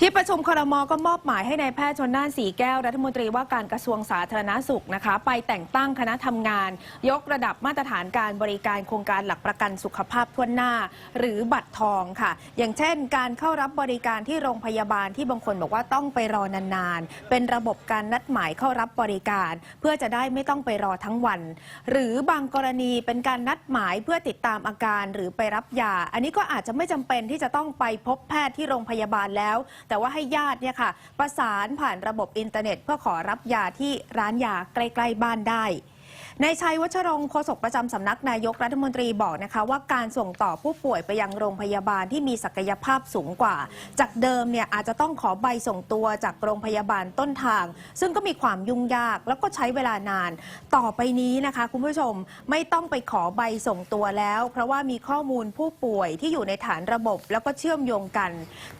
ที่ประชุมครมก็มอบหมายให้ในายแพทย์ชนน่านสีแก้วรัฐมนตรีว่าการกระทรวงสาธารณสุขนะคะ ไปแต่งตั้งคณะทำงาน ยกระดับมาตรฐานการบริการโครงการหลักประกันสุขภาพทั่วหน้า หรือบัตรทองค่ะ อย่างเช่น การเข้ารับบริการที่โรงพยาบาลที่บางคนบอกว่าต้องไปรอนานๆ เป็นระบบการนัดหมายเข้ารับบริการ เพื่อจะได้ไม่ต้องไปรอทั้งวัน หรือบางกรณีเป็นการนัดหมายเพื่อติดตามอาการหรือไปรับยา อันนี้ก็อาจจะไม่จำเป็นที่จะต้องไปพบแพทย์ที่โรงพยาบาลแล้วแต่ว่าให้ญาติเนี่ยค่ะประสานผ่านระบบอินเทอร์เน็ต เพื่อขอรับยาที่ร้านยาใกล้ ๆ บ้านได้ นายชัยวัชรงค์โฆษกประจำสำนักนายกรัฐมนตรีบอกนะคะว่าการส่งต่อผู้ป่วยไปยังโรงพยาบาลที่มีศักยภาพสูงกว่า จากเดิมเนี่ยอาจจะต้องขอใบส่งตัวจากโรงพยาบาลต้นทาง ซึ่งก็มีความยุ่งยากแล้วก็ใช้เวลานาน ต่อไปนี้นะคะคุณผู้ชมไม่ต้องไปขอใบส่งตัวแล้ว เพราะว่ามีข้อมูลผู้ป่วยที่อยู่ในฐานระบบ แล้วก็เชื่อมโยงกัน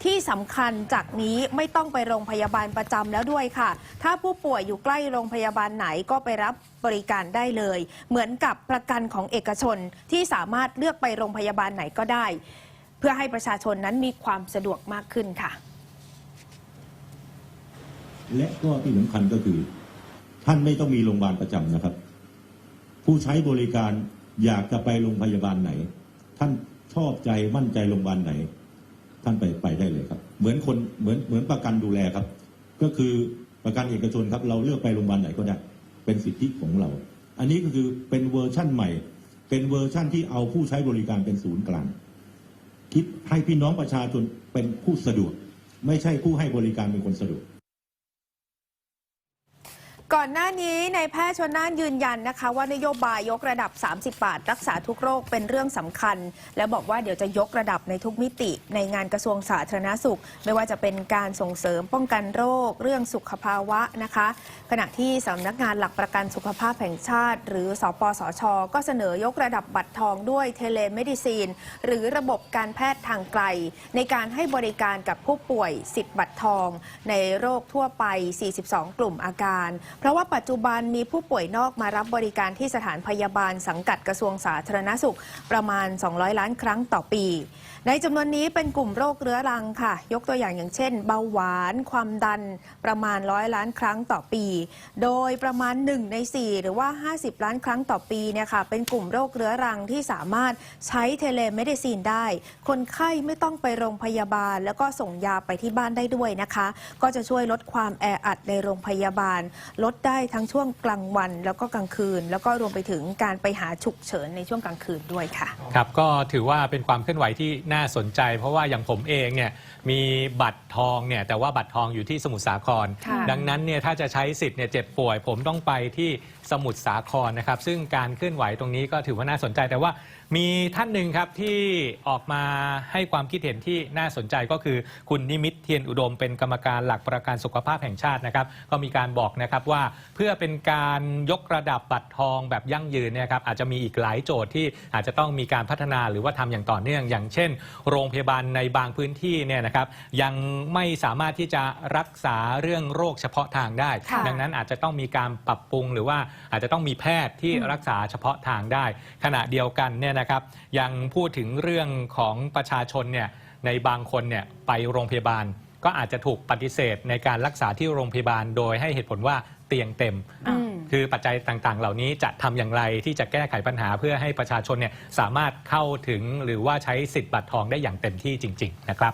ที่สำคัญจากนี้ไม่ต้องไปโรงพยาบาลประจำแล้วด้วยค่ะ ถ้าผู้ป่วยอยู่ใกล้โรงพยาบาลไหนก็ไปรับบริการได้ได้เลย เหมือนกับประกันของเอกชนที่สามารถเลือกไปโรงพยาบาลไหนก็ได้ เพื่อให้ประชาชนนั้นมีความสะดวกมากขึ้นค่ะ และก็ที่สำคัญก็คือ ท่านไม่ต้องมีโรงพยาบาลประจำนะครับ ผู้ใช้บริการอยากจะไปโรงพยาบาลไหน ท่านชอบใจมั่นใจโรงพยาบาลไหน ท่านไปไปได้เลยครับ เหมือนคนเหมือนเหมือนประกันดูแลครับ ก็คือประกันเอกชนครับ เราเลือกไปโรงพยาบาลไหนก็ได้ เป็นสิทธิของเรา อันนี้ก็คือเป็นเวอร์ชั่นใหม่ เป็นเวอร์ชั่นที่เอาผู้ใช้บริการเป็นศูนย์กลาง คิดให้พี่น้องประชาชนเป็นผู้สะดวก ไม่ใช่ผู้ให้บริการเป็นคนสะดวก ก่อนหน้านี้ในายแพทย์ชนน่านยืนยันนะคะ ว่านโยบายยกระดับ 30 บาท รักษาทุกโรคเป็นเรื่องสำคัญ และบอกว่าเดี๋ยวจะยกระดับในทุกมิติ ในงานกระทรวงสาธารณสุข ไม่ว่าจะเป็นการส่งเสริมป้องกันโรค เรื่องสุขภาวะนะคะ ขณะที่สำนักงานหลักประกันสุขภาพแห่งชาติ หรือสปสช ก็เสนอยกระดับบัตรทองด้วยเทเลเมดิซีน หรือระบบการแพทย์ทางไกล ในการให้บริการกับผู้ป่วย 10 บัตรทอง ในโรคทั่วไป 42 กลุ่มอาการเพราะว่าปัจจุบันมีผู้ป่วยนอกมารับบริการที่สถานพยาบาลสังกัดกระทรวงสาธารณสุข ประมาณ 200 ล้านครั้งต่อปี ในจำนวนนี้เป็นกลุ่มโรคเรื้อรังค่ะ ยกตัวอย่างอย่างเช่น เบาหวาน ความดัน ประมาณร้อยล้านครั้งต่อปี โดยประมาณ 1 ใน 4 หรือว่า 50 ล้านครั้งต่อปีเนี่ยค่ะเป็นกลุ่มโรคเรื้อรังที่สามารถใช้เทเลเมดิซีนได้ คนไข้ไม่ต้องไปโรงพยาบาล แล้วก็ส่งยาไปที่บ้านได้ด้วยนะคะ ก็จะช่วยลดความแออัดในโรงพยาบาลลดได้ทั้งช่วงกลางวัน แล้วก็กลางคืน แล้วก็รวมไปถึงการไปหาฉุกเฉินในช่วงกลางคืนด้วยค่ะ ครับก็ถือว่าเป็นความเคลื่อนไหวที่น่าสนใจ เพราะว่าอย่างผมเองเนี่ยมีบัตรทองเนี่ยแต่ว่าบัตรทองอยู่ที่สมุทรสาคร ค่ะ ดังนั้นเนี่ยถ้าจะใช้สิทธิ์เนี่ยเจ็บป่วย ผมต้องไปที่สมุทรสาครนะครับซึ่งการเคลื่อนไหวตรงนี้ก็ถือว่าน่าสนใจแต่ว่ามีท่านหนึ่งครับที่ออกมาให้ความคิดเห็นที่น่าสนใจก็คือคุณนิมิตเทียนอุดมเป็นกรรมการหลักประกันสุขภาพแห่งชาตินะครับก็มีการบอกนะครับว่าเพื่อเป็นการยกระดับบัตรทองแบบยั่งยืนเนี่ยครับอาจจะมีอีกหลายโจทย์ที่อาจจะต้องมีการพัฒนาหรือว่าทำอย่างต่อเนื่อง อย่างเช่น โรงพยาบาลในบางพื้นที่เนี่ยนะครับยังไม่สามารถที่จะรักษาเรื่องโรคเฉพาะทางได้ค่ะดังนั้นอาจจะต้องมีการปรับปรุงหรือว่าอาจจะต้องมีแพทย์ที่รักษาเฉพาะทางได้ ขณะเดียวกันเนี่ยนะครับ ยังพูดถึงเรื่องของประชาชนเนี่ยในบางคนเนี่ยไปโรงพยาบาล ก็อาจจะถูกปฏิเสธในการรักษาที่โรงพยาบาล โดยให้เหตุผลว่าเตียงเต็ม อืม คือปัจจัยต่างๆ เหล่านี้จะทำอย่างไรที่จะแก้ไขปัญหาเพื่อให้ประชาชนเนี่ยสามารถเข้าถึงหรือว่าใช้สิทธิ์บัตรทองได้อย่างเต็มที่จริง ๆ นะครับ